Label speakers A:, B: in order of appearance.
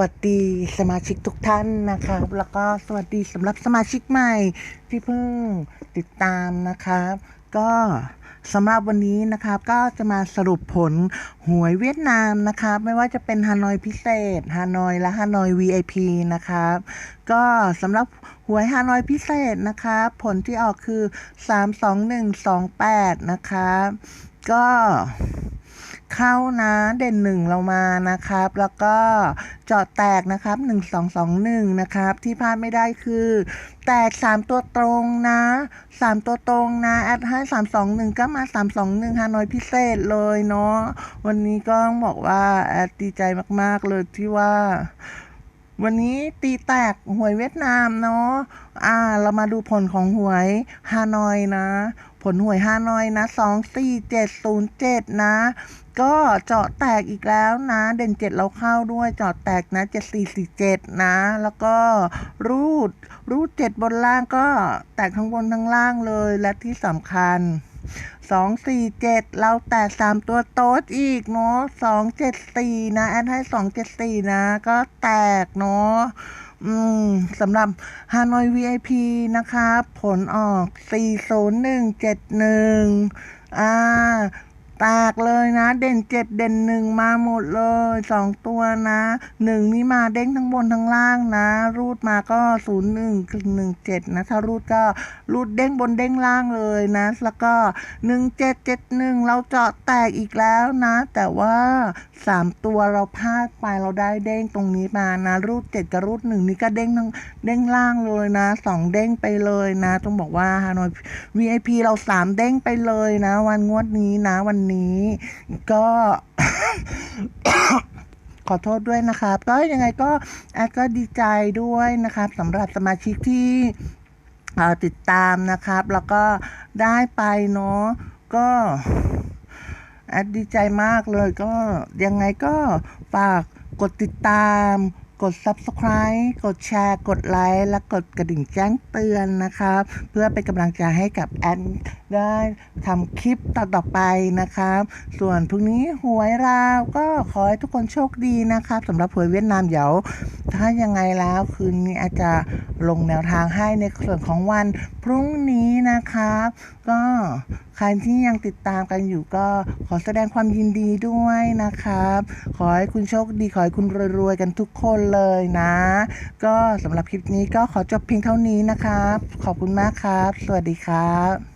A: วัสดีสมาชิกทุกท่านนะครับ แล้วก็สวัสดีสำหรับสมาชิกใหม่ที่เพิ่งติดตามนะครับ ก็สำหรับวันนี้นะครับก็จะมาสรุปผลหวยเวียดนามนะครับไม่ว่าจะเป็นฮานอยพิเศษฮานอยและฮานอย VIP นะครับก็สำหรับหวยฮานอยพิเศษนะครับผลที่ออกคือ 32128 นะครับก็ เข้านะเด่นหนึ่งเรามานะครับ แล้วก็เจาะแตกนะครับหนึ่งสองสองหนึ่งนะครับ ที่พลาดไม่ได้คือ แตกสามตัวตรงนะสามตัวตรงนะแอดให้สามสองหนึ่งก็มาสามสองหนึ่งฮานอยพิเศษเลยเนาะวันนี้ก็ต้องบอกว่าแอดดีใจมาก ๆ เลยที่ว่าวันนี้ตีแตกหวยเวียดนามเนาะ อ่า เรามาดูผลของหวยฮานอยนะ ผลหวยฮานอยนะสองสี่เจ็ดศูนย์เจ็ดนะ ก็เจาะแตกอีกแล้วนะ เด่นเจ็ดเราเข้าด้วยเจาะแตกนะเจ็ดสี่สี่เจ็ดนะ แล้วก็รูด รูดเจ็ดบนล่างก็แตกทั้งบนทั้งล่างเลย และที่สำคัญสองสี่เจ็ดเราแตกสามตัวโต๊ดอีกเนาะสองเจ็ดสี่นะแอดให้สองเจ็ดสี่นะ ก็แตกเนาะอืมสำหรับฮานอย VIP นะคะ ผลออก 40171 อ่า แตกเลยนะ เด่นเจ็ดเด่นหนึ่งมาหมดเลยสองตัวนะหนึ่งนี่มาเด้งทั้งบนทั้งล่างนะ รูดมาก็ศูนย์หนึ่งหนึ่งเจ็ดนะ ถ้ารูดก็รูดเด้งบนเด้งล่างเลยนะ แล้วก็หนึ่งเจ็ดเจ็ดหนึ่งเราเจาะแตกอีกแล้วนะ แต่ว่าสามตัวเราพลาดไปเราได้เด้งตรงนี้มานะ รูดเจ็ดกับรูดหนึ่งนี่ก็เด้งทั้งเด้งล่างเลยนะสองเด้งไปเลยนะ ต้องบอกว่าฮานอย VIP เราสามเด้งไปเลยนะ วันงวดนี้นะวันนี้ก็ ขอโทษด้วยนะครับ ก็ยังไงก็แอดก็ดีใจด้วยนะครับสำหรับสมาชิกที่ติดตามนะครับ แล้วก็ได้ไปเนาะก็แอดดีใจมากเลยก็ยังไงก็ฝากกดติดตาม กด subscribe กดแชร์ กดไลค์ และกดกระดิ่งแจ้งเตือนนะครับ เพื่อเป็นกำลังใจให้กับแอนได้ทำคลิปต่อๆไปนะครับ ส่วนพรุ่งนี้หวยราวก็ขอให้ทุกคนโชคดีนะครับสำหรับหวยเวียดนามเดี๋ยว ถ้ายังไงแล้วคืนนี้อาจจะลงแนวทางให้ในส่วนของวันพรุ่งนี้นะครับก็ใครที่ยังติดตามกันอยู่ก็ขอแสดงความยินดีด้วยนะครับ ขอให้คุณโชคดีขอให้คุณรวยๆกันทุกคนเลยนะ ก็สำหรับคลิปนี้ก็ขอจบเพียงเท่านี้นะครับ ขอบคุณมากครับ สวัสดีครับ